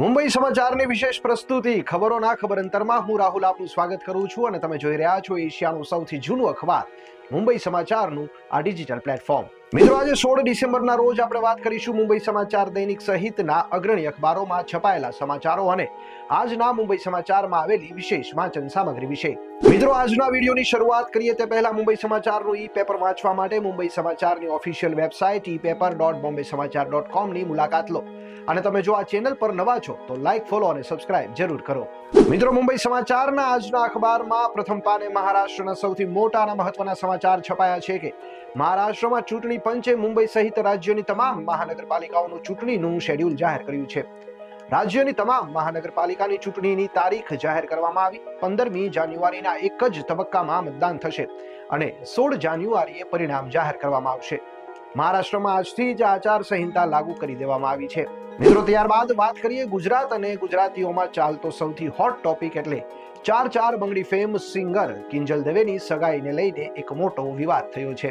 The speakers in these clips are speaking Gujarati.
મુંબઈ સમાચારની વિશેષ પ્રસ્તુતિ. ખબરો ના ખબર અંતરમાં હું રાહુલ આપનું સ્વાગત કરું છું અને તમે જોઈ રહ્યા છો એશિયાનું સૌથી જૂનું અખબાર, મુંબઈ સમાચારનું આ ડિજિટલ પ્લેટફોર્મ. મિત્રો, આજે સોળ ડિસેમ્બરના રોજ આપણે વાત કરીશું મુંબઈ સમાચાર દૈનિક સહિતના અગ્રણી અખબારોમાં છપાયેલા સમાચારો અને આજના મુંબઈ સમાચારમાં આવેલી વિશેષ વાંચન સામગ્રી વિશે. મિત્રો, આજના વિડીયોની શરૂઆત કરીએ તે પહેલા મુંબઈ સમાચારનું ઈ પેપર વાંચવા માટે મુંબઈ સમાચારની official website e paper dot Bombay Samachar dot કોમની મુલાકાત લો. અને તમે જો આ ચેનલ પર નવા છો, તો લાઈક ફોલો અને સબસ્ક્રાઇબ જરૂર કરો. મિત્રો, મુંબઈ સમાચારના આજના અખબારમાં પ્રથમ પાને મહારાષ્ટ્રના સૌથી મોટા અને મહત્વના સમાચાર છપાયા છે કે મહારાષ્ટ્રમાં ચૂંટણી પંચે મુંબઈ સહિત રાજ્યની તમામ મહાનગરપાલિકાઓનું ચૂંટણીનું શેડ્યુલ જાહેર કર્યું છે. રાજ્યની તમામ મહાનગરપાલિકાની ચૂંટણીની તારીખ જાહેર કરવામાં આવી. પંદરમી જાન્યુઆરીના એક જ તબક્કામાં મતદાન થશે અને સોળ જાન્યુઆરીએ પરિણામ જાહેર કરવામાં આવશે. મહારાષ્ટ્રમાં આજથી જ આચાર સંહિતા લાગુ કરી દેવામાં આવી છે. મિત્રો, ત્યારબાદ વાત કરીએ ગુજરાત અને ગુજરાતીઓમાં ચાલતો સૌથી હોટ ટોપિક એટલે ચાર ચાર બંગડી ફેમ સિંગર કિંજલ દવેની સગાઈને લઈને એક મોટો વિવાદ થયો છે.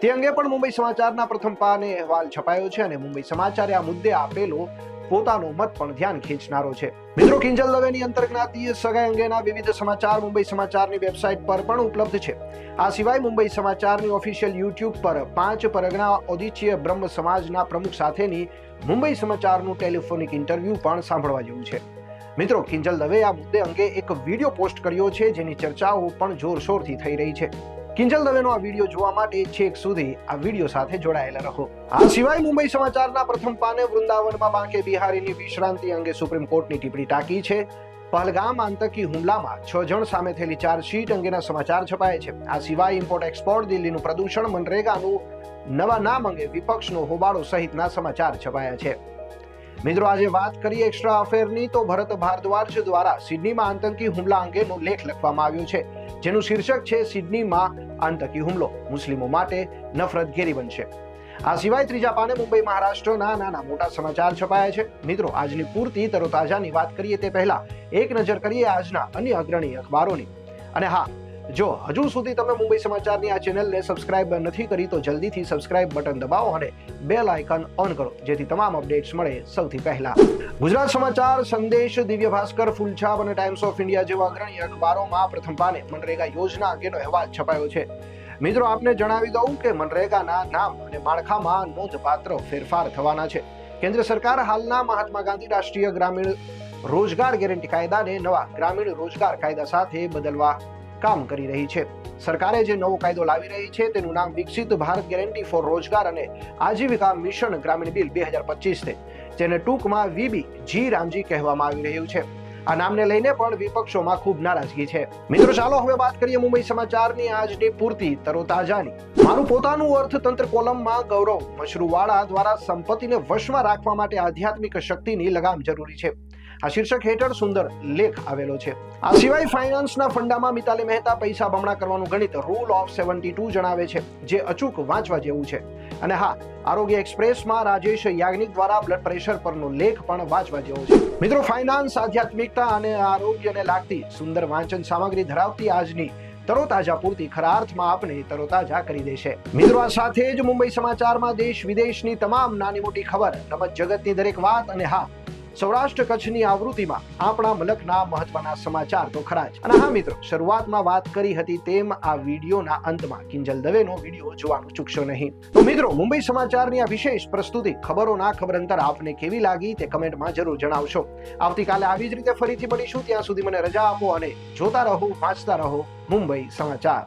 તે અંગે પણ મુંબઈ સમાચારના પ્રથમ પાને અહેવાલ છપાયો છે અને મુંબઈ સમાચારે આ મુદ્દે આપેલો પોતાનો મત પણ ધ્યાન ખેંચનારો છે. મિત્રો, કિંજલ દવેની અંતર્જ્ઞાતીય સગાઈ અંગેના વિવિધ સમાચાર મુંબઈ સમાચારની વેબસાઇટ પર પણ ઉપલબ્ધ છે. આ સિવાય મુંબઈ સમાચારની ઓફિશિયલ યુટ્યુબ પર પાંચ પરગણા ઓદિચ્ય બ્રહ્મ સમાજના પ્રમુખ સાથેની મુંબઈ સમાચારનું ટેલિફોનિક ઇન્ટરવ્યૂ પણ સાંભળવા જેવું છે. મિત્રો, કિંજલ દવે આ મુદ્દે અંગે એક વીડિયો પોસ્ટ કર્યો છે, જેની ચર્ચાઓ પણ જોરશોરથી થઈ રહી છે. કિંજલ દવેનો આ વીડિયો જોવા માટે છેક સુધી આ વીડિયો સાથે જોડાયેલા રહો. આ સિવાય મુંબઈ સમાચારના પ્રથમ પાને વૃંદાવનમાં બાંકે બિહારીની વિશ્રાંતિ અંગે સુપ્રીમ કોર્ટની ટિપ્પણી ટાંકી છે. પહલગામ આતંકી હુમલામાં છ જણ સામે થયેલી ચાર્જશીટ અંગેના સમાચાર છપાયા છે. આ સિવાય ઇમ્પોર્ટ એક્સપોર્ટ દિલ્હીનું પ્રદૂષણ, મનરેગાનું નવા નામ અંગે વિપક્ષનો હોબાળો સહિતના સમાચાર છપાયા છે. મિત્રો, આજે વાત કરીએ એક્સ્ટ્રા અફેરની તો ભરત ભારદ્વાજ દ્વારા સિડનીમાં આતંકી હુમલા અંગેનો લેખ લખવામાં આવ્યો છે, જેનું શીર્ષક છે સિડનીમાં આતંકી હુમલો. મુસ્લિમો માટે નફરત ઘેરી બનશે. આ સિવાય ત્રીજા પાને મુંબઈ મહારાષ્ટ્રના નાના મોટા સમાચાર છપાયા છે. મિત્રો, આજની પૂરતી તરોતાજાની વાત કરીએ તે પહેલા એક નજર કરીએ આજના અન્ય અગ્રણી અખબારોની. અને હા જો હજુ સુધી તમે મુંબઈ સમાચારની આ ચેનલને સબસ્ક્રાઇબ નથી કરી, તો જલ્દીથી સબસ્ક્રાઇબ બટન દબાવો અને બેલ આઇકન ઓન કરો, જેથી તમામ અપડેટ્સ મળે સૌથી પહેલા. ગુજરાત સમાચાર સંદેશ, દિવ્ય ભાસ્કર, ફૂલછાપ અને ટાઈમ્સ ઓફ ઇન્ડિયા જેવા અગ્રણી અખબારોમાં પ્રથમ પાને મનરેગા યોજના અંગેનો અહેવાલ છપાયો છે. મિત્રો, આપને જણાવી દઉં કે મનરેગાના નામ અને માળખામાં નોંધપાત્ર ફેરફાર થવાના છે. કેન્દ્ર સરકાર હાલના મહાત્મા ગાંધી રાષ્ટ્રીય ગ્રામીણ રોજગાર ગેરંટી કાયદાને નવા ગ્રામીણ રોજગાર કાયદા સાથે બદલવા કામ કરી રહી છે. સરકારે જે નવો કાયદો લાવી રહી છે તેનું નામ વિકસિત ભારત ગેરંટી ફોર રોજગાર અને આજીવિકા મિશન ગ્રામીણ બિલ બે હજાર પચીસ છે જેને ટૂંકમાં વીબી જી રામજી કહેવામાં આવી રહ્યું છે. આ નામને લઈને પણ વિપક્ષોમાં ખૂબ નારાજગી છે. મિત્રો, ચાલો હવે વાત કરીએ મુંબઈ સમાચારની. આજની પૂરતી તરોતાજાની. મારું પોતાનું અર્થતંત્ર કોલમમાં ગૌરવ, મશરૂવાળા દ્વારા સંપત્તિને વશમાં રાખવા માટે આધ્યાત્મિક શક્તિની લગામ જરૂરી છે. આ શીર્ષક હેઠળ સુંદર લેખ આવેલો છે. આ સિવાય ફાઇનાન્સના ફંડામાં મિતાલી મહેતા પૈસા બમણા કરવાનું ગણિત રૂલ ઓફ સેવન્ટી ટુ જણાવે છે, જે અચૂક વાંચવા જેવું છે. અને હા, આરોગ્ય એક્સપ્રેસમાં રાજેશ યાજ્ઞિક દ્વારા બ્લડ પ્રેશર પરનો લેખ પણ વાંચવા જેવો છે. મિત્રો ફાઇનાન્સ આધ્યાત્મિકતા અને આરોગ્યને લાગતી સુંદર વાંચન સામગ્રી ધરાવતી આજની તરોતાજા પૂરતી ખરા અર્થમાં આપને તરોતાજા કરી દેશે. મિત્રો, આ સાથે જ મુંબઈ સમાચારમાં દેશ વિદેશની તમામ નાની મોટી ખબર રમત જગતની દરેક વાત અને હા સૌરાષ્ટ્ર કચ્છની આવૃત્તિમાં આપણા મલકના મહત્વના સમાચાર તો ખરા જ. અને હા મિત્રો, શરૂઆતમાં વાત કરી હતી તેમ આ વિડીયોના અંતમાં કિંજલ દવેનો વીડિયો જોવાનું ચૂકશો નહીં. તો મિત્રો, મુંબઈ સમાચારની આ વિશેષ પ્રસ્તુતિ ખબરો ના ખબર અંતર આપને કેવી લાગી તે કમેન્ટમાં જરૂર જણાવશો. આવતીકાલે આવી જ રીતે ફરીથી મળીશું. ત્યાં સુધી મને રજા આપો અને જોતા રહો, વાંચતા રહો મુંબઈ સમાચાર.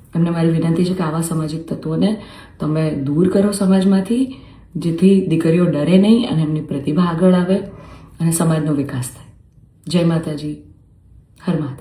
એમને મારી વિનંતી છે કે આવા સામાજિક તત્વોને તમે દૂર કરો સમાજમાંથી, જેથી દીકરીઓ ડરે નહીં અને એમની પ્રતિભા આગળ આવે અને સમાજનો વિકાસ થાય. જય માતાજી. હર માતા